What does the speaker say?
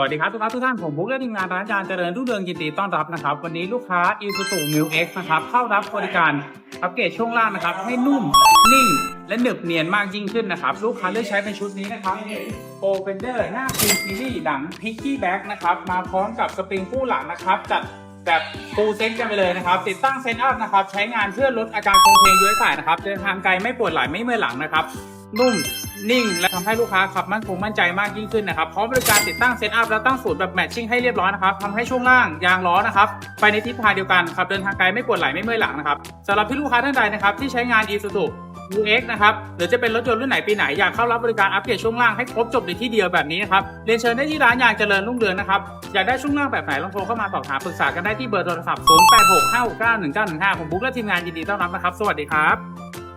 สวัสดีครับทุกท่านทุกท่านผมบุ๊กและทีมงานร้านจานเจริญรุ่งเรืองยินดีต้อนรับนะครับ วันนี้ลูกค้า Isuzu m i l X นะครับ เข้ารับบริการอัปเกรดช่วงล่างนะครับ ให้นุ่มนิ่ง และหนึบเนียนมากยิ่งขึ้นนะครับ ลูกค้าเลือกใช้เป็นชุดนี้นะครับโปรเฟนเดอร์หน้าคูซีรีส์ดังพิกกี้แบ็กนะครับ มาพร้อมกับสปริงคู่หลังนะครับจัด แบบฟูลเซ็ตกันไปเลยนะครับ ติดตั้งเซตอัพนะครับ ใช้งานเพื่อลดอาการโครงเพลงด้วยสายนะครับ เดินทางไกลไม่ปวดไหล่ไม่เมื่อยหลังนะครับ นุ่มนิ่ง และทำให้ลูกค้าขับมั่นคงมั่นใจมากยิ่งขึ้นนะครับพร้อมบริการติดตั้งเซตอัพและตั้งศูนย์แบบแมทชิ่งให้เรียบร้อยนะครับทำให้ช่วงล่างยางล้อนะครับไปในทิศทางเดียวกันขับเดินทางไกลไม่ปวดไหล่ไม่เมื่อยหลังนะครับสำหรับที่ลูกค้าท่านใดนะครับที่ใช้งาน Isuzu UX นะครับหรือจะเป็นรถยนต์รุ่นไหนปีไหนอยากเข้ารับบริการอัปเกรดช่วงล่างให้ครบจบในที่เดียวแบบนี้นะครับเรียนเชิญได้ที่ร้านยางเจริญรุ่งเรืองนะครับอยากได้ช่วงล่างแบบไหนลองโทรเข้ามาสอบถามปรึกษากันได้ที่เบอร์โทรศัพท์ 0865691915ผมบุ๊กและทีมงานยินดีต้อนรับนะครับ สวัสดีครับ